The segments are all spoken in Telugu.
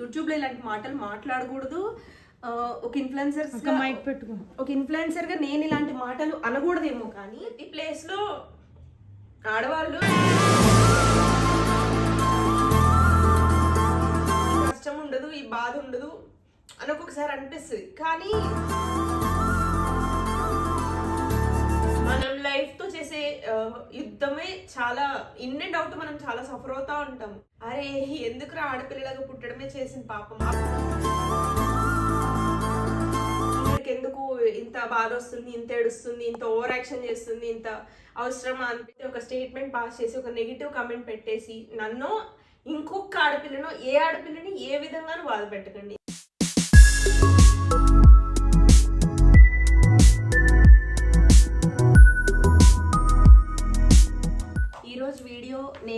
యూట్యూబ్లో ఇలాంటి మాటలు మాట్లాడకూడదు. ఒక ఇన్ఫ్లుయెన్సర్స్ ఒక మైక్ పెట్టుకో. ఒక ఇన్ఫ్లుయెన్సర్గా నేను ఇలాంటి మాటలు అనకూడదేమో కానీ ఈ ప్లేస్లో ఆడవాళ్ళు కష్టం ఉండదు ఈ బాధ ఉండదు అని ఒక్కొక్కసారి అనిపిస్తుంది. కానీ లైఫ్తో లైఫ్తో చేసే యుద్ధమే చాలా ఇన్ అండ్ అవుట్ మనం చాలా సఫర్ అవుతా ఉంటాం. అరే ఎందుకురా ఆడపిల్లలాగా పుట్టడమే చేసిన పాపం. ఎందుకు ఇంత బాధ వస్తుంది ఇంత ఏడుస్తుంది ఇంత ఓవర్ యాక్షన్ చేస్తుంది ఇంత అవసరమా అనిపిస్తే ఒక స్టేట్మెంట్ పాస్ చేసి ఒక నెగిటివ్ కమెంట్ పెట్టేసి నన్ను ఇంకొక ఆడపిల్లను ఏ ఆడపిల్లని ఏ విధంగానూ బాధ పెట్టకండి.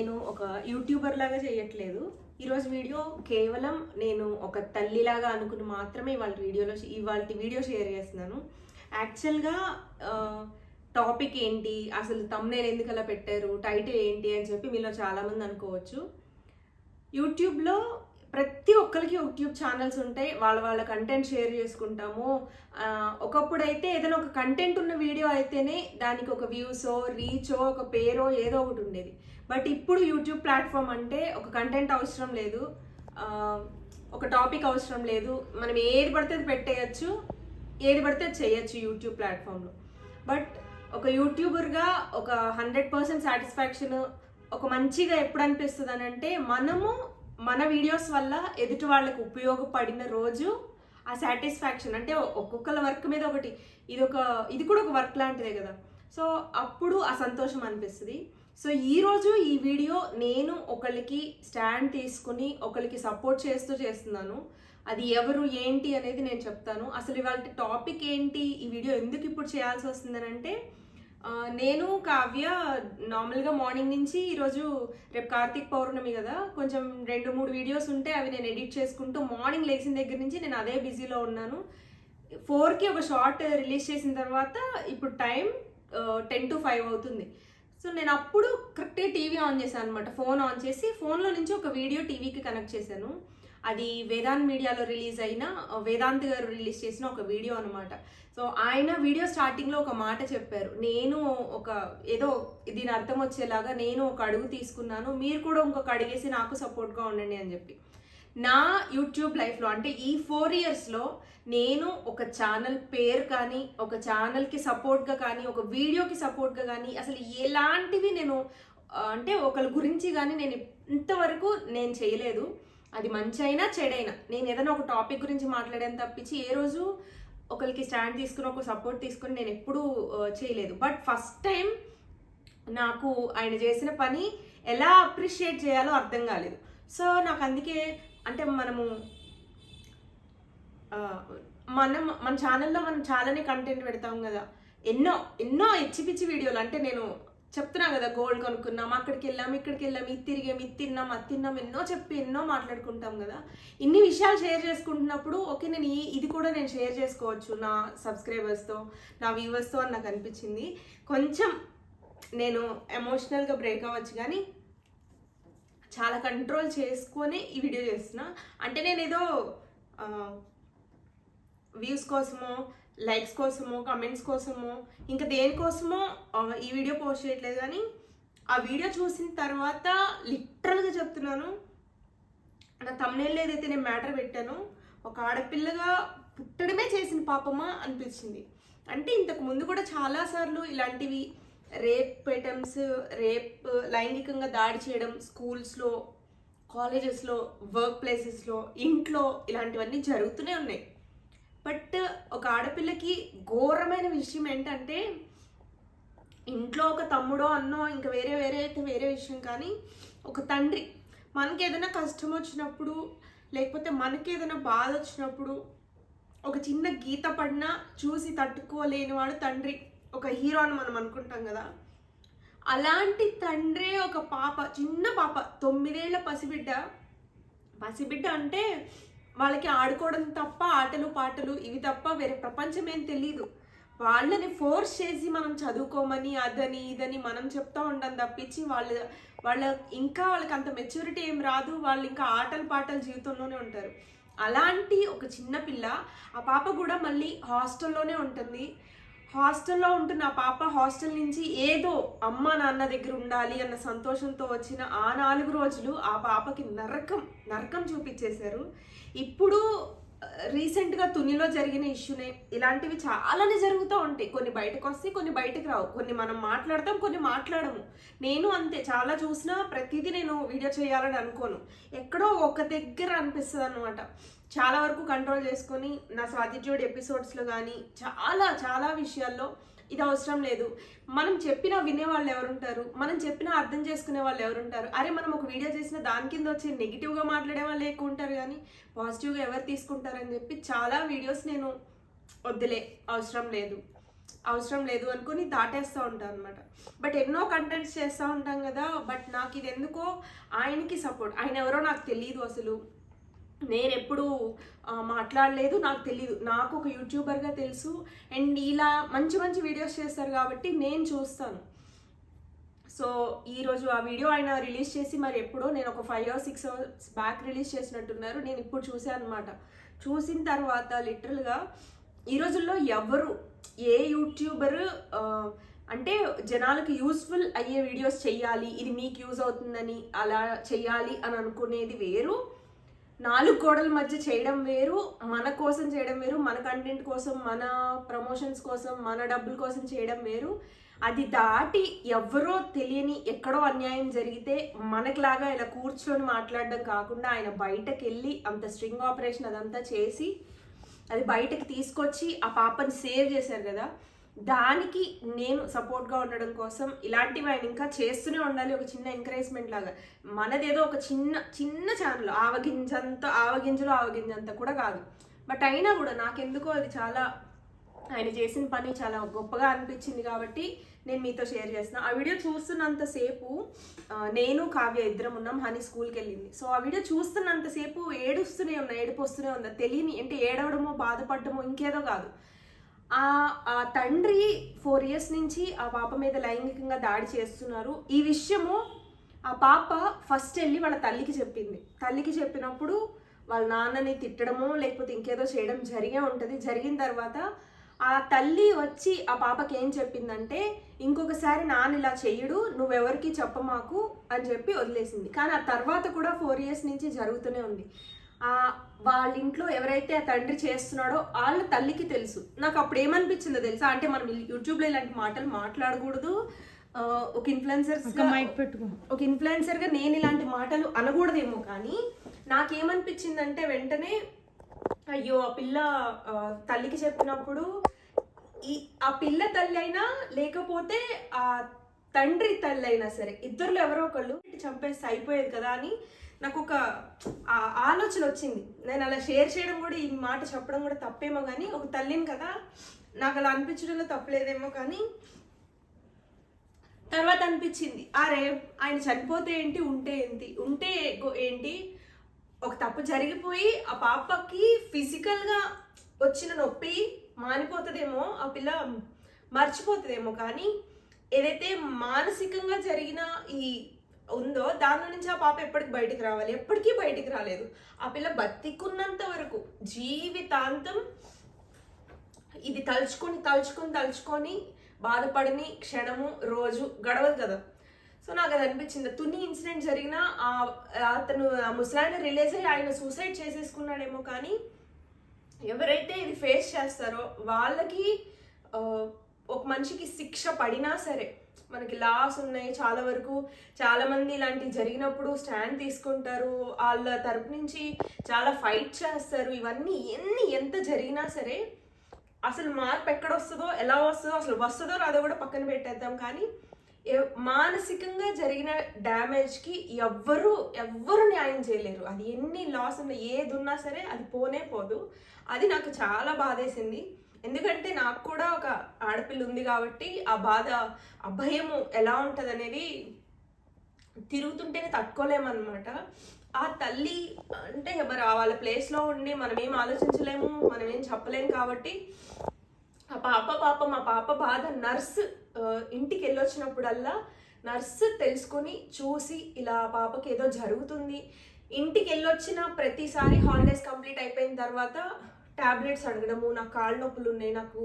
నేను ఒక యూట్యూబర్ లాగా చేయట్లేదు. ఈరోజు వీడియో కేవలం నేను ఒక తల్లిలాగా అనుకుని మాత్రమే ఇవాళ వీడియోలో ఇవాళ వీడియో షేర్ చేస్తున్నాను. యాక్చువల్గా టాపిక్ ఏంటి? అసలు తమ్నేల్ ఎందుకు అలా పెట్టారు? టైటిల్ ఏంటి? అని చెప్పి మీలో చాలామంది అనుకోవచ్చు. యూట్యూబ్లో ప్రతి ఒక్కరికి యూట్యూబ్ ఛానల్స్ ఉంటాయి. వాళ్ళ వాళ్ళ కంటెంట్ షేర్ చేసుకుంటాము. ఒకప్పుడు అయితే ఏదైనా ఒక కంటెంట్ ఉన్న వీడియో అయితేనే దానికి ఒక వ్యూసో రీచో ఒక పేరో ఏదో ఒకటి ఉండేది. బట్ ఇప్పుడు యూట్యూబ్ ప్లాట్ఫామ్ అంటే ఒక కంటెంట్ అవసరం లేదు. ఒక టాపిక్ అవసరం లేదు. మనం ఏది పడితే అది పెట్టేయచ్చు. ఏది పడితే అది చేయొచ్చు యూట్యూబ్ ప్లాట్ఫామ్లో. బట్ ఒక యూట్యూబర్గా ఒక హండ్రెడ్ పర్సెంట్ సాటిస్ఫాక్షన్ ఒక మంచిగా ఎప్పుడు అనిపిస్తుంది అని అంటే మనము మన వీడియోస్ వల్ల ఎదుటి వాళ్ళకు ఉపయోగపడిన రోజు ఆ సాటిస్ఫాక్షన్ అంటే ఒక్కొక్కల వర్క్ మీద ఒకటి. ఇది ఒక ఇది కూడా ఒక వర్క్ లాంటిదే కదా. సో అప్పుడు ఆ సంతోషం అనిపిస్తుంది. సో ఈరోజు ఈ వీడియో నేను ఒకరికి స్టాండ్ తీసుకుని ఒకరికి సపోర్ట్ చేస్తూ చేస్తున్నాను. అది ఎవరు ఏంటి అనేది నేను చెప్తాను. అసలు ఇవాళ టాపిక్ ఏంటి ఈ వీడియో ఎందుకు ఇప్పుడు చేయాల్సి వస్తుందని అంటే నేను కావ్య నార్మల్గా మార్నింగ్ నుంచి ఈరోజు రేపు కార్తీక్ పౌర్ణమి కదా కొంచెం రెండు మూడు వీడియోస్ ఉంటే అవి నేను ఎడిట్ చేసుకుంటూ మార్నింగ్ లేచిన దగ్గర నుంచి నేను అదే బిజీలో ఉన్నాను. ఫోర్కి ఒక షార్ట్ రిలీజ్ చేసిన తర్వాత ఇప్పుడు టైం టెన్ టు ఫైవ్ అవుతుంది. సో నేను అప్పుడు కరెక్ట్గా టీవీ ఆన్ చేశాను అనమాట ఫోన్ ఆన్ చేసి ఫోన్లో నుంచి ఒక వీడియో టీవీకి కనెక్ట్ చేశాను. అది వేదాంత్ మీడియాలో రిలీజ్ అయిన వేదాంత్ గారు రిలీజ్ చేసిన ఒక వీడియో అనమాట సో ఆయన వీడియో స్టార్టింగ్లో ఒక మాట చెప్పారు. నేను ఒక ఏదో దీని అర్థం వచ్చేలాగా నేను ఒక అడుగు తీసుకున్నాను. మీరు కూడా ఇంకొక అడిగేసి నాకు సపోర్ట్గా ఉండండి అని చెప్పి. నా యూట్యూబ్ లైఫ్లో అంటే ఈ ఫోర్ ఇయర్స్లో నేను ఒక ఛానల్ పేరు కానీ ఒక ఛానల్కి సపోర్ట్గా కానీ ఒక వీడియోకి సపోర్ట్గా కానీ అసలు ఎలాంటివి నేను అంటే ఒకరి గురించి కానీ నేను ఇంతవరకు నేను చేయలేదు. అది మంచి అయినా చెడైనా. నేను ఏదైనా ఒక టాపిక్ గురించి మాట్లాడాను తప్పించి ఏ రోజు ఒకరికి స్టాండ్ తీసుకుని ఒక సపోర్ట్ తీసుకుని నేను ఎప్పుడూ చేయలేదు. బట్ ఫస్ట్ టైం నాకు ఆయన చేసిన పని ఎలా అప్రిషియేట్ చేయాలో అర్థం కాలేదు. సో నాకు అందుకే అంటే మనము మనం మన ఛానల్లో మనం చాలానే కంటెంట్ పెడతాం కదా. ఎన్నో ఎన్నో ఇచ్చి పిచ్చి వీడియోలు అంటే నేను చెప్తున్నా కదా గోల్డ్ కొనుక్కున్నాం అక్కడికి వెళ్ళాం ఇక్కడికి వెళ్ళాం ఇది తిరిగాం ఇది తిన్నాం అది తిన్నాం ఎన్నో చెప్పి ఎన్నో మాట్లాడుకుంటాం కదా. ఇన్ని విషయాలు షేర్ చేసుకుంటున్నప్పుడు ఓకే నేను ఇది కూడా నేను షేర్ చేసుకోవచ్చు నా సబ్స్క్రైబర్స్తో నా వ్యూవర్స్తో అని నాకు అనిపించింది. కొంచెం నేను ఎమోషనల్గా బ్రేక్ అవ్వచ్చు కానీ చాలా కంట్రోల్ చేసుకొని ఈ వీడియో చేస్తున్నా. అంటే నేను ఏదో వ్యూస్ కోసమో లైక్స్ కోసమో కమెంట్స్ కోసమో ఇంకా దేనికోసమో ఈ వీడియో పోస్ట్ చేయట్లేదు కానీ ఆ వీడియో చూసిన తర్వాత లిటరల్గా చెప్తున్నాను. నా తమ్నేళ్ళు ఏదైతే నేను మ్యాటర్ పెట్టానో ఒక ఆడపిల్లగా పుట్టడమే చేసిన పాపమా అనిపించింది. అంటే ఇంతకు ముందు కూడా చాలాసార్లు ఇలాంటివి రేప్ పెటమ్స్ రేప్ లైంగికంగా దాడి చేయడం స్కూల్స్లో కాలేజెస్లో వర్క్ ప్లేసెస్లో ఇంట్లో ఇలాంటివన్నీ జరుగుతూనే ఉన్నాయి. బట్ ఒక ఆడపిల్లకి ఘోరమైన విషయం ఏంటంటే ఇంట్లో ఒక తమ్ముడో అన్నో ఇంకా వేరే వేరే అయితే వేరే విషయం కానీ ఒక తండ్రి మనకి ఏదైనా కష్టం వచ్చినప్పుడు లేకపోతే మనకి ఏదైనా బాధ వచ్చినప్పుడు ఒక చిన్న గీత పడినా చూసి తట్టుకోలేనివాడు తండ్రి. ఒక హీరో అని మనం అనుకుంటాం కదా అలాంటి తండ్రే ఒక పాప చిన్న పాప తొమ్మిదేళ్ళ పసిబిడ్డ. పసిబిడ్డ అంటే వాళ్ళకి ఆడుకోవడం తప్ప ఆటలు పాటలు ఇవి తప్ప వేరే ప్రపంచమేం తెలియదు వాళ్ళని ఫోర్స్ చేసి మనం చదువుకోమని అదని ఇదని మనం చెప్తా ఉంటాం తప్పించి వాళ్ళు వాళ్ళ ఇంకా వాళ్ళకి అంత మెచ్యూరిటీ ఏం రాదు వాళ్ళు ఇంకా ఆటలు పాటలు జీవితంలోనే ఉంటారు. అలాంటి ఒక చిన్న పిల్ల ఆ పాప కూడా మళ్ళీ హాస్టల్లోనే ఉంటుంది. హాస్టల్లో ఉంటున్న పాప హాస్టల్ నుంచి ఏదో అమ్మ నాన్న దగ్గర ఉండాలి అన్న సంతోషంతో వచ్చిన ఆ నాలుగు రోజులు ఆ పాపకి నరకం నరకం చూపించేశారు. ఇప్పుడు రీసెంట్గా తునిలో జరిగిన ఇష్యూనే ఇలాంటివి చాలానే జరుగుతూ ఉంటాయి. కొన్ని బయటకు వస్తాయి కొన్ని బయటకు రావు. కొన్ని మనం మాట్లాడతాం కొన్ని మాట్లాడము. నేను అంతే చాలా చూసినా ప్రతిదీ నేను వీడియో చేయాలని అనుకోను. ఎక్కడో ఒక దగ్గర అనిపిస్తుంది అనమాట చాలా వరకు కంట్రోల్ చేసుకొని నా స్వాతిజ్యుడు ఎపిసోడ్స్లో కానీ చాలా చాలా విషయాల్లో ఇది అవసరం లేదు. మనం చెప్పినా వినే వాళ్ళు ఎవరుంటారు? మనం చెప్పినా అర్థం చేసుకునే వాళ్ళు ఎవరుంటారు? అరే మనం ఒక వీడియో చేసిన దాని కింద వచ్చి నెగిటివ్గా మాట్లాడే వాళ్ళు ఎక్కువ ఉంటారు కానీ పాజిటివ్గా ఎవరు తీసుకుంటారని చెప్పి చాలా వీడియోస్ నేను వద్దులే అవసరం లేదు. అవసరం లేదు అనుకుని దాటేస్తూ ఉంటాను అనమాట బట్ ఎన్నో కంటెంట్స్ చేస్తూ ఉంటాం కదా బట్ నాకు ఇది ఎందుకో ఆయనకి సపోర్ట్ ఆయన ఎవరో నాకు తెలియదు అసలు. నేను ఎప్పుడు మాట్లాడలేదు. నాకు తెలియదు నాకు ఒక యూట్యూబర్గా తెలుసు. అండ్ ఇలా మంచి మంచి వీడియోస్ చేస్తారు కాబట్టి నేను చూస్తాను. సో ఈరోజు ఆ వీడియో ఆయన రిలీజ్ చేసి మరి ఎప్పుడో నేను ఒక five or six hours back release చేసినట్టున్నారు. నేను ఇప్పుడు చూసాను అనమాట చూసిన తర్వాత లిటరల్గా ఈ రోజుల్లో ఎవరు ఏ యూట్యూబర్ అంటే జనాలకు యూస్ఫుల్ అయ్యే వీడియోస్ చెయ్యాలి. ఇది మీకు యూజ్ అవుతుందని అలా చెయ్యాలి అని అనుకునేది వేరు. నాలుగు గోడల మధ్య చేయడం వేరు మన కోసం చేయడం వేరు మన కంటెంట్ కోసం మన ప్రమోషన్స్ కోసం మన డబ్బుల కోసం చేయడం వేరు. అది దాటి ఎవరో తెలియని ఎక్కడో అన్యాయం జరిగితే మనకులాగా ఇలా కూర్చొని మాట్లాడడం కాకుండా ఆయన బయటకు వెళ్ళి అంత స్ట్రింగ్ ఆపరేషన్ అదంతా చేసి అది బయటకు తీసుకొచ్చి ఆ పాపని సేవ్ చేశారు కదా. దానికి నేను సపోర్ట్గా ఉండడం కోసం ఇలాంటివి ఆయన ఇంకా చేస్తూనే ఉండాలి ఒక చిన్న ఎంకరేజ్మెంట్ లాగా. మనదేదో ఒక చిన్న చిన్న ఛానల్ ఆవగింజంత ఆవగింజలు ఆవగింజంత కూడా కాదు. బట్ అయినా కూడా నాకెందుకో అది చాలా ఆయన చేసిన పని చాలా గొప్పగా అనిపించింది కాబట్టి నేను మీతో షేర్ చేసిన ఆ వీడియో చూస్తున్నంతసేపు నేను కావ్య ఇద్దరం ఉన్నాం హనీ స్కూల్కి వెళ్ళింది. సో ఆ వీడియో చూస్తున్నంతసేపు ఏడుస్తూనే ఉన్నా ఏడుపు వస్తూనే ఉందా? తెలియని అంటే ఏడవడమో బాధపడటమో ఇంకేదో కాదు. ఆ తండ్రి ఫోర్ ఇయర్స్ నుంచి ఆ పాప మీద లైంగికంగా దాడి చేస్తున్నారు. ఈ విషయము ఆ పాప ఫస్ట్ వెళ్ళి వాళ్ళ తల్లికి చెప్పింది. తల్లికి చెప్పినప్పుడు వాళ్ళ నాన్నని తిట్టడమో లేకపోతే ఇంకేదో చేయడం జరిగే ఉంటుంది. జరిగిన తర్వాత ఆ తల్లి వచ్చి ఆ పాపకి ఏం చెప్పిందంటే ఇంకొకసారి నాన్న ఇలా చెయ్యడు నువ్వెవరికి చెప్పమాకు అని చెప్పి వదిలేసింది. కానీ ఆ తర్వాత కూడా ఫోర్ ఇయర్స్ నుంచి జరుగుతూనే ఉంది. వాళ్ళ ఇంట్లో ఎవరైతే ఆ తండ్రి చేస్తున్నాడో వాళ్ళ తల్లికి తెలుసు. నాకు అప్పుడు ఏమనిపించిందో తెలుసా? అంటే మనం యూట్యూబ్లో ఇలాంటి మాటలు మాట్లాడకూడదు. ఒక ఇన్ఫ్లుయెన్సర్స్ ఒక మైక్ పెట్టుకో ఒక ఇన్ఫ్లుయెన్సర్గా నేను ఇలాంటి మాటలు అనకూడదేమో కానీ నాకేమనిపించిందంటే వెంటనే అయ్యో ఆ పిల్ల తల్లికి చెప్పినప్పుడు ఈ ఆ పిల్ల తల్లి అయినా లేకపోతే ఆ తండ్రి తల్లి అయినా సరే ఇద్దరులో ఎవరో ఒకళ్ళు చంపేస్తే అయిపోయేది కదా అని నాకు ఒక ఆలోచన వచ్చింది నేను అలా షేర్ చేయడం కూడా ఈ మాట చెప్పడం కూడా తప్పేమో కానీ ఒక తల్లిని కదా నాకు అలా అనిపించడంలో తప్పలేదేమో కానీ తర్వాత అనిపించింది. అరే ఆయన చనిపోతే ఏంటి ఉంటే ఏంటి? ఉంటే గో- ఏంటి? ఒక తప్పు జరిగిపోయి ఆ పాపకి ఫిజికల్గా వచ్చిన నొప్పి మానిపోతుందేమో ఆ పిల్ల మర్చిపోతుందేమో కానీ ఏదైతే మానసికంగా జరిగిన ఈ ఉందో దాని నుంచి ఆ పాప ఎప్పటికి బయటికి రావాలి? ఎప్పటికీ బయటికి రాలేదు. ఆ పిల్ల బతికున్నంత వరకు జీవితాంతం ఇది తలుచుకొని తలుచుకొని తలుచుకొని బాధపడని క్షణము రోజు గడవదు కదా. సో నాకు అది అనిపించింది. తుని ఇన్సిడెంట్ జరిగిన ఆ అతను ఆ ముసలాయన రిలీజ్ అయ్యి ఆయన సూసైడ్ చేసేసుకున్నాడేమో కానీ ఎవరైతే ఇది ఫేస్ చేస్తారో వాళ్ళకి ఒక మనిషికి శిక్ష పడినా సరే మనకి లాస్ ఉన్నాయి. చాలా వరకు చాలామంది ఇలాంటివి జరిగినప్పుడు స్టాండ్ తీసుకుంటారు. వాళ్ళ తరపు నుంచి చాలా ఫైట్ చేస్తారు. ఇవన్నీ ఎన్ని ఎంత జరిగినా సరే అసలు మార్పు ఎక్కడ వస్తుందో ఎలా వస్తుందో అసలు వస్తుందో రాదో కూడా పక్కన పెట్టేద్దాం. కానీ మానసికంగా జరిగిన డ్యామేజ్కి ఎవ్వరు ఎవ్వరు న్యాయం చేయలేరు. అది ఎన్ని లాస్ ఉన్నా ఏది ఉన్నా సరే అది పోనే పోదు. అది నాకు చాలా బాధేసింది. ఎందుకంటే నాకు కూడా ఒక ఆడపిల్ల ఉంది కాబట్టి ఆ బాధ ఆ భయము ఎలా ఉంటుంది అనేది తిరుగుతుంటేనే తట్టుకోలేమన్నమాట. ఆ తల్లి అంటే మరి ఆ వాళ్ళ ప్లేస్లో ఉండి మనం ఏం ఆలోచించలేము మనం ఏం చెప్పలేము కాబట్టి ఆ పాప పాప మా పాప బాధ నర్స్ ఇంటికి వెళ్ళొచ్చినప్పుడల్లా నర్స్ తెలుసుకొని చూసి ఇలా పాపకి ఏదో జరుగుతుంది. ఇంటికి వెళ్ళొచ్చిన ప్రతిసారి హాలిడేస్ కంప్లీట్ అయిపోయిన తర్వాత ట్యాబ్లెట్స్ అడగడము నాకు కాళ్ళు నొప్పులు ఉన్నాయి నాకు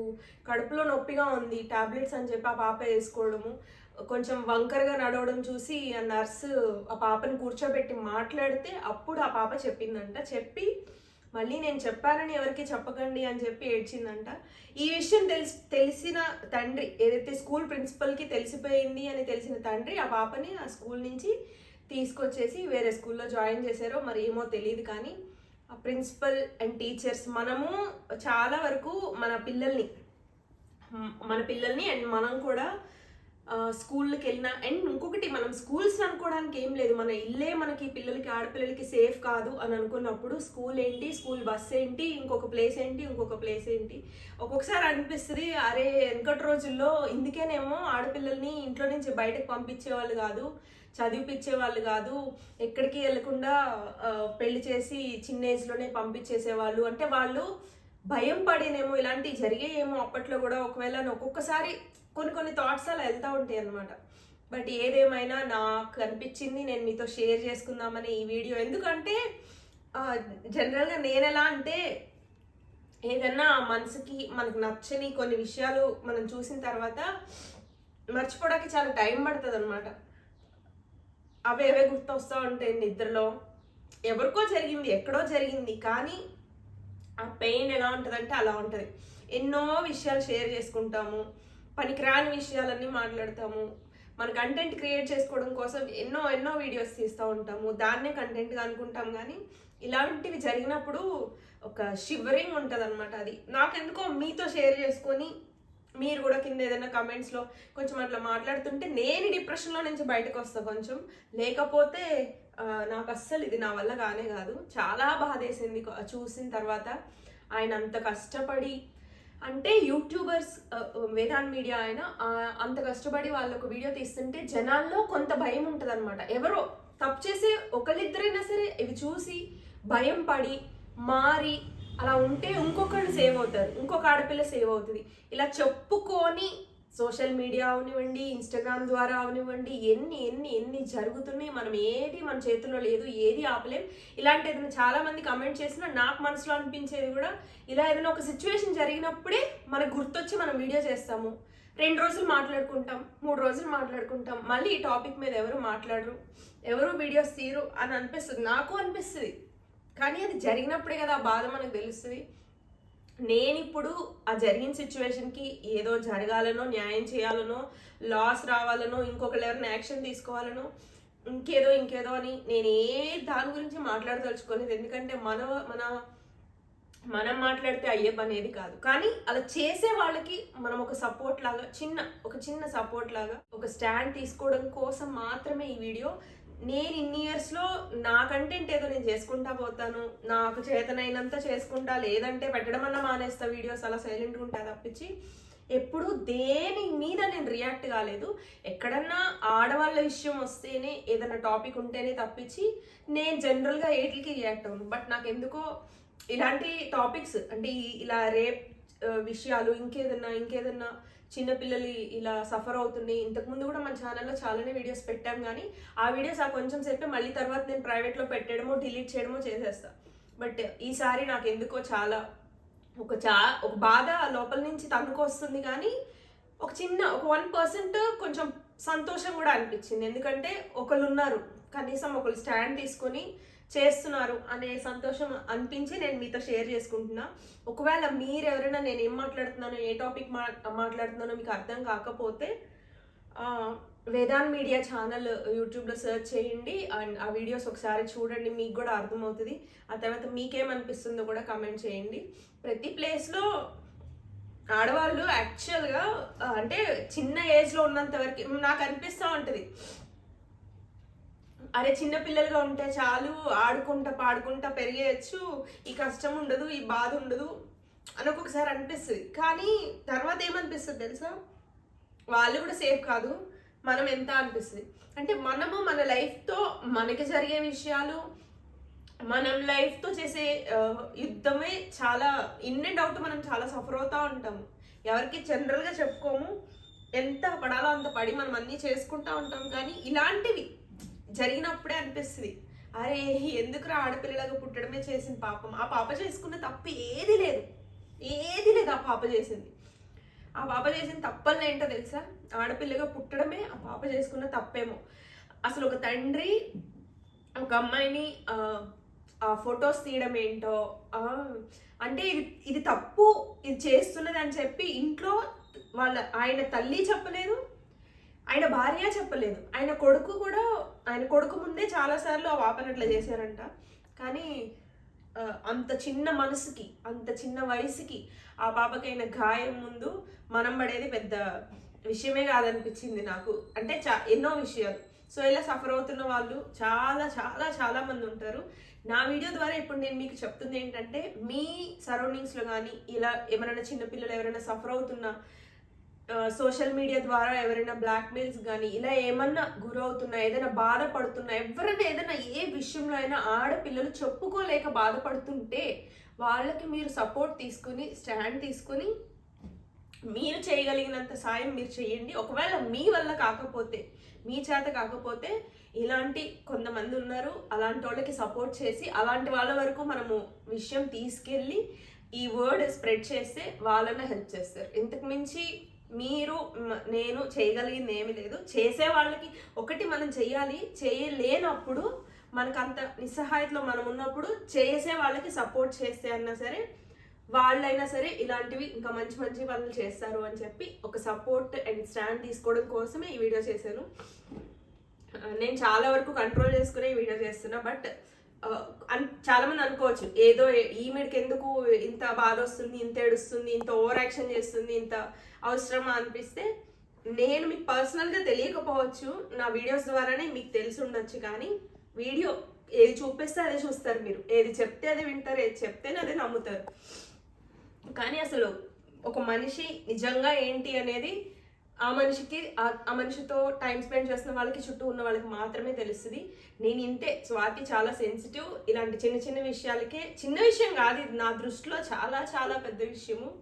కడుపులో నొప్పిగా ఉంది టాబ్లెట్స్ అని చెప్పి ఆ పాప వేసుకోవడము. కొంచెం వంకరగా నడవడం చూసి ఆ నర్సు ఆ పాపని కూర్చోబెట్టి మాట్లాడితే అప్పుడు ఆ పాప చెప్పిందంట. చెప్పి మళ్ళీ నేను చెప్పానని ఎవరికి చెప్పకండి అని చెప్పి ఏడ్చిందంట. ఈ విషయం తెలిసి తెలిసిన తండ్రి ఏదైతే స్కూల్ ప్రిన్సిపల్కి తెలిసిపోయింది అని తెలిసిన తండ్రి ఆ పాపని ఆ స్కూల్ నుంచి తీసుకొచ్చేసి వేరే స్కూల్లో జాయిన్ చేశారో మరి ఏమో తెలియదు కానీ ప్రిన్సిపల్ అండ్ టీచర్స్ మనము చాలా వరకు మన పిల్లల్ని మన పిల్లల్ని అండ్ మనం కూడా స్కూళ్ళకి స్కూల్కి వెళ్ళిన అండ్ ఇంకొకటి మనం స్కూల్స్ అనుకోవడానికి ఏం లేదు. మన ఇల్లే మనకి పిల్లలకి ఆడపిల్లలకి సేఫ్ కాదు అని అనుకున్నప్పుడు స్కూల్ ఏంటి స్కూల్ బస్ ఏంటి ఇంకొక ప్లేస్ ఏంటి ఇంకొక ప్లేస్ ఏంటి. ఒక్కొక్కసారి అనిపిస్తుంది అరే వెనకటి రోజుల్లో ఇందుకేనేమో ఆడపిల్లల్ని ఇంట్లో నుంచి బయటకు పంపించేవాళ్ళు కాదు. చదివిపించే వాళ్ళు కాదు ఎక్కడికి వెళ్ళకుండా పెళ్ళి చేసి చిన్న ఏజ్లోనే పంపించేసేవాళ్ళు. అంటే వాళ్ళు భయం పడినేమో ఇలాంటివి జరిగేయేమో అప్పట్లో కూడా. ఒకవేళ ఒక్కొక్కసారి కొన్ని కొన్ని థాట్స్ అలా వెళ్తూ ఉంటాయి అనమాట బట్ ఏదేమైనా నాకు అనిపించింది నేను మీతో షేర్ చేసుకుందామని ఈ వీడియో. ఎందుకంటే జనరల్గా నేను ఎలా అంటే ఏదన్నా మనసుకి మనకు నచ్చని కొన్ని విషయాలు మనం చూసిన తర్వాత మర్చిపోవడానికి చాలా టైం పడుతుంది అనమాట అవి అవే గుర్తొస్తూ ఉంటాయి నిద్రలో. ఎవరికో జరిగింది ఎక్కడో జరిగింది కానీ ఆ పెయిన్ ఎలా ఉంటుందంటే అలా ఉంటుంది. ఎన్నో విషయాలు షేర్ చేసుకుంటాము పనికిరాని విషయాలన్నీ మాట్లాడతాము. మన కంటెంట్ క్రియేట్ చేసుకోవడం కోసం ఎన్నో ఎన్నో వీడియోస్ తీస్తూ ఉంటాము. దాన్నే కంటెంట్గా అనుకుంటాం కానీ ఇలాంటివి జరిగినప్పుడు ఒక షివరింగ్ ఉంటుంది అనమాట అది. నాకెందుకో మీతో షేర్ చేసుకొని మీరు కూడా కింద ఏదైనా కమెంట్స్లో కొంచెం అట్లా మాట్లాడుతుంటే నేను డిప్రెషన్లో నుంచి బయటకు వస్తా కొంచెం. లేకపోతే నాకు అస్సలు ఇది నా వల్ల కానే కాదు. చాలా బాధేసింది చూసిన తర్వాత ఆయన అంత కష్టపడి అంటే యూట్యూబర్స్ వేదాన్ మీడియా ఆయన అంత కష్టపడి వాళ్ళకు వీడియో తీస్తుంటే జనాల్లో కొంత భయం ఉంటుంది అనమాట ఎవరో తప్పు చేసే ఒకరిద్దరైనా సరే ఇవి చూసి భయం పడి మారి అలా ఉంటే ఇంకొకళ్ళు సేవ్ అవుతారు. ఇంకొక ఆడపిల్ల సేవ్ అవుతుంది. ఇలా చెప్పుకొని సోషల్ మీడియా అవనివ్వండి ఇన్స్టాగ్రామ్ ద్వారా అవనివ్వండి ఎన్ని ఎన్ని ఎన్ని జరుగుతున్నాయి మనం ఏది మన చేతుల్లో లేదు ఏది ఆపలేం. ఇలాంటి ఏదైనా చాలా మంది కమెంట్ చేసినా నాకు మనసులో అనిపించేది కూడా ఇలా ఏదైనా ఒక సిచ్యువేషన్ జరిగినప్పుడే మనకు గుర్తొచ్చి మనం వీడియో చేస్తాము. రెండు రోజులు మాట్లాడుకుంటాం మూడు రోజులు మాట్లాడుకుంటాం. మళ్ళీ ఈ టాపిక్ మీద ఎవరు మాట్లాడరు ఎవరు వీడియోస్ తీరు అని అనిపిస్తుంది. నాకు అనిపిస్తుంది. కానీ అది జరిగినప్పుడే కదా ఆ బాధ మనకు తెలుస్తుంది. నేను ఇప్పుడు ఆ జరిగిన సిచ్యువేషన్కి ఏదో జరగాలనో న్యాయం చేయాలనో లాస్ రావాలనో ఇంకొకళ్ళు ఎవరైనా యాక్షన్ తీసుకోవాలనో ఇంకేదో ఇంకేదో అని నేను ఏ దాని గురించి మాట్లాడదలుచుకోలేదు. ఎందుకంటే మన మన మనం మాట్లాడితే అయ్యే పని ఏది కాదు. కానీ అలా చేసే వాళ్ళకి మనం ఒక సపోర్ట్ లాగా చిన్న ఒక చిన్న సపోర్ట్ లాగా ఒక స్టాండ్ తీసుకోవడం కోసం మాత్రమే ఈ వీడియో నేను ఇన్ని ఇయర్స్లో నా కంటెంట్ ఏదో నేను చేసుకుంటా పోతాను నాకు చేతనైనంత చేసుకుంటా లేదంటే పెట్టడం అన్న మానేస్తా వీడియోస్ అలా సైలెంట్గా ఉంటా తప్పించి ఎప్పుడు దేని మీద నేను రియాక్ట్ కాలేదు. ఎక్కడన్నా ఆడవాళ్ళ విషయం వస్తేనే ఏదైనా టాపిక్ ఉంటేనే తప్పించి నేను జనరల్గా ఏటికి రియాక్ట్ అవ్వను. బట్ నాకు ఎందుకో ఇలాంటి టాపిక్స్ అంటే ఇలా రేప్ విషయాలు ఇంకేదన్నా ఇంకేదన్నా చిన్నపిల్లలు ఇలా సఫర్ అవుతున్నాయి ఇంతకుముందు కూడా మన ఛానల్లో చాలానే వీడియోస్ పెట్టాం కానీ ఆ వీడియోస్ ఆ కొంచెం సేపే మళ్ళీ తర్వాత నేను ప్రైవేట్లో పెట్టడమో డిలీట్ చేయడమో చేసేస్తా. బట్ ఈసారి నాకు ఎందుకో చాలా ఒక చా ఒక బాధ లోపల నుంచి తన్నుకు వస్తుంది కానీ ఒక చిన్న ఒక వన్ పర్సెంట్ కొంచెం సంతోషం కూడా అనిపించింది. ఎందుకంటే ఒకళ్ళు ఉన్నారు. కనీసం ఒకళ్ళు స్టాండ్ తీసుకొని చేస్తున్నారు అనే సంతోషం అనిపించి నేను మీతో షేర్ చేసుకుంటున్నా. ఒకవేళ మీరు ఎవరైనా నేను ఏం మాట్లాడుతున్నానో ఏ టాపిక్ మా మాట్లాడుతున్నానో మీకు అర్థం కాకపోతే వేదాన్ మీడియా ఛానల్ యూట్యూబ్లో సెర్చ్ చేయండి అండ్ ఆ వీడియోస్ ఒకసారి చూడండి మీకు కూడా అర్థమవుతుంది. ఆ తర్వాత మీకేమనిపిస్తుందో కూడా కమెంట్ చేయండి. ప్రతి ప్లేస్లో ఆడవాళ్ళు యాక్చువల్గా అంటే చిన్న ఏజ్లో ఉన్నంత వరకు నాకు అనిపిస్తూ ఉంటుంది. అరే చిన్న పిల్లలుగా ఉంటే చాలు ఆడుకుంటా పాడుకుంటా పెరిగేయచ్చు ఈ కష్టం ఉండదు ఈ బాధ ఉండదు అని ఒక్కొక్కసారి అనిపిస్తుంది. కానీ తర్వాత ఏమనిపిస్తుంది తెలుసా? వాళ్ళు కూడా సేఫ్ కాదు మనం ఎంత అనిపిస్తుంది. అంటే మనము మన లైఫ్తో మనకి జరిగే విషయాలు మనం లైఫ్తో చేసే యుద్ధమే చాలా ఇన్ అండ్ అవుట్ మనం చాలా సఫర్ అవుతూ ఉంటాము. ఎవరికి జనరల్గా చెప్పుకోము ఎంత పడాలో అంత పడి మనం అన్నీ చేసుకుంటూ ఉంటాం. కానీ ఇలాంటివి జరిగినప్పుడే అనిపిస్తుంది. అరే ఎందుకురా ఆడపిల్లలాగా పుట్టడమే చేసింది పాపం? ఆ పాప చేసుకున్న తప్పు ఏది లేదు. ఏది లేదు ఆ పాప చేసింది. ఆ పాప చేసిన తప్పలు ఏంటో తెలుసా? ఆడపిల్లగా పుట్టడమే ఆ పాప చేసుకున్న తప్పేమో. అసలు ఒక తండ్రి ఒక అమ్మాయిని ఆ, ఫొటోస్ తీయడం ఏంటో అంటే ఇది ఇది తప్పు ఇది చేస్తున్నది అని చెప్పి ఇంట్లో వాళ్ళ ఆయన తల్లి చెప్పలేదు ఆయన భార్య చెప్పలేదు. ఆయన కొడుకు కూడా ఆయన కొడుకు ముందే చాలాసార్లు ఆ వాపన అట్లా చేశారంట. కానీ అంత చిన్న మనసుకి అంత చిన్న వయసుకి ఆ పాపకైన గాయం ముందు మనం పడేది పెద్ద విషయమే కాదనిపించింది నాకు. అంటే చా ఎన్నో విషయాలు. సో ఇలా సఫర్ అవుతున్న వాళ్ళు చాలా చాలా చాలా మంది ఉంటారు. నా వీడియో ద్వారా ఇప్పుడు నేను మీకు చెప్తుంది ఏంటంటే మీ సరౌండింగ్స్లో కానీ ఇలా ఎవరైనా చిన్నపిల్లలు ఎవరైనా సఫర్ అవుతున్నా సోషల్ మీడియా ద్వారా ఎవరైనా బ్లాక్మెయిల్స్ కానీ ఇలా ఏమన్నా గురవుతున్నా ఏదైనా బాధపడుతున్నా ఎవరైనా ఏదైనా ఏ విషయంలో అయినా ఆడపిల్లలు చెప్పుకోలేక బాధపడుతుంటే వాళ్ళకి మీరు సపోర్ట్ తీసుకుని స్టాండ్ తీసుకుని మీరు చేయగలిగినంత సాయం మీరు చేయండి. ఒకవేళ మీ వల్ల కాకపోతే మీ చేత కాకపోతే ఇలాంటి కొంతమంది ఉన్నారు. అలాంటి వాళ్ళకి సపోర్ట్ చేసి అలాంటి వాళ్ళ వరకు మనము విషయం తీసుకెళ్ళి ఈ వర్డ్ స్ప్రెడ్ చేస్తే వాళ్ళని హెల్ప్ చేస్తారు. ఇంతకు మించి మీరు నేను చేయగలిగింది ఏమీ లేదు. చేసే వాళ్ళకి ఒకటి మనం చేయాలి చేయలేనప్పుడు మనకు అంత నిస్సహాయతలో మనం ఉన్నప్పుడు చేసే వాళ్ళకి సపోర్ట్ చేస్తే అన్నా సరే వాళ్ళైనా సరే ఇలాంటివి ఇంకా మంచి మంచి పనులు చేస్తారు అని చెప్పి ఒక సపోర్ట్ అండ్ స్టాండ్ తీసుకోవడం కోసమే ఈ వీడియో చేశాను. నేను చాలా వరకు కంట్రోల్ చేసుకునే ఈ వీడియో చేస్తున్నా. బట్ చాలా మంది అనుకోవచ్చు ఏదో ఈమెడికి ఎందుకు ఇంత బాధ వస్తుంది ఇంత ఏడుస్తుంది ఇంత ఓవర్ యాక్షన్ చేస్తుంది ఇంత అవసరమా అనిపిస్తే నేను మీకు పర్సనల్గా తెలియకపోవచ్చు నా వీడియోస్ ద్వారానే మీకు తెలిసి ఉండొచ్చు కానీ వీడియో ఏది చూపిస్తే అదే చూస్తారు మీరు. ఏది చెప్తే అదే వింటారు ఏది చెప్తేనే అదే నమ్ముతారు. కానీ అసలు ఒక మనిషి నిజంగా ఏంటి అనేది ఆ మనిషికి ఆ- మనిషితో టైం స్పెండ్ చేస్తున్న వాళ్ళకి చుట్టూ ఉన్న వాళ్ళకి మాత్రమే తెలుస్తుంది. నేను ఇంతే. స్వాతి చాలా సెన్సిటివ్ ఇలాంటి చిన్న చిన్న విషయాలకే చిన్న విషయం కాదు ఇది నా దృష్టిలో చాలా చాలా పెద్ద విషయము.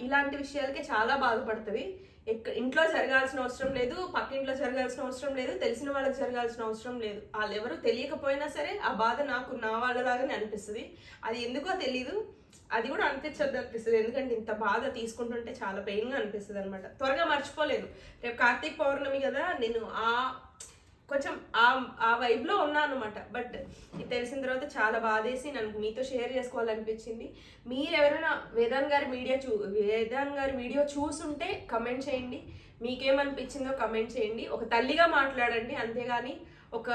ఇలాంటి విషయాలకే చాలా బాధపడుతుంది. ఎక్క ఇంట్లో జరగాల్సిన అవసరం లేదు పక్కింట్లో జరగాల్సిన అవసరం లేదు తెలిసిన వాళ్ళకి జరగాల్సిన అవసరం లేదు. వాళ్ళు ఎవరు తెలియకపోయినా సరే ఆ బాధ నాకు నా వాళ్ళలాగానే అనిపిస్తుంది. అది ఎందుకో తెలీదు. అది కూడా అనిపించద్దు అనిపిస్తుంది. ఎందుకంటే ఇంత బాధ తీసుకుంటుంటే చాలా పెయిన్గా అనిపిస్తుంది అనమాట త్వరగా మర్చిపోలేదు. రేపు కార్తీక్ పౌర్ణమి కదా నేను ఆ కొంచెం ఆ ఆ వైబ్లో ఉన్నాను అనమాట బట్ ఇది తెలిసిన తర్వాత చాలా బాధేసి నన్ను మీతో షేర్ చేసుకోవాలనిపించింది. మీరు ఎవరైనా వేదాన్ గారి వీడియో చూ వేదాన్ గారి వీడియో చూసుంటే కమెంట్ చేయండి. మీకేమనిపించిందో కమెంట్ చేయండి. ఒక తల్లిగా మాట్లాడండి అంతేగాని ఒక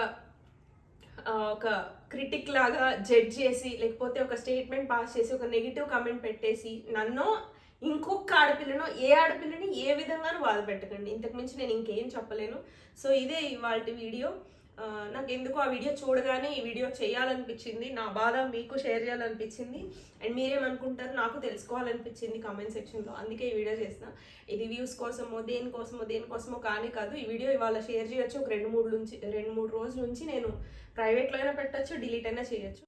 ఒక క్రిటిక్ లాగా జడ్జ్ చేసి లేకపోతే ఒక స్టేట్మెంట్ పాస్ చేసి ఒక నెగిటివ్ కమెంట్ పెట్టేసి నన్ను ఇంకొక ఆడపిల్లను ఏ ఆడపిల్లని ఏ విధంగానూ బాధ పెట్టకండి. ఇంతకు మించి నేను ఇంకేం చెప్పలేను. సో ఇదే ఇవాళ వీడియో. నాకు ఎందుకో ఆ వీడియో చూడగానే ఈ వీడియో చేయాలనిపించింది. నా బాధ మీకు షేర్ చేయాలనిపించింది. అండ్ మీరేమనుకుంటారు నాకు తెలుసుకోవాలనిపించింది కామెంట్ సెక్షన్లో అందుకే ఈ వీడియో చేసిన. ఇది వ్యూస్ కోసమో దేనికోసమో దేనికోసమో కానీ కాదు. ఈ వీడియో ఇవాళ షేర్ చేయొచ్చు. ఒక రెండు మూడు నుంచి రెండు మూడు రోజుల నుంచి నేను ప్రైవేట్లో అయినా పెట్టచ్చు డిలీట్ అయినా చేయొచ్చు.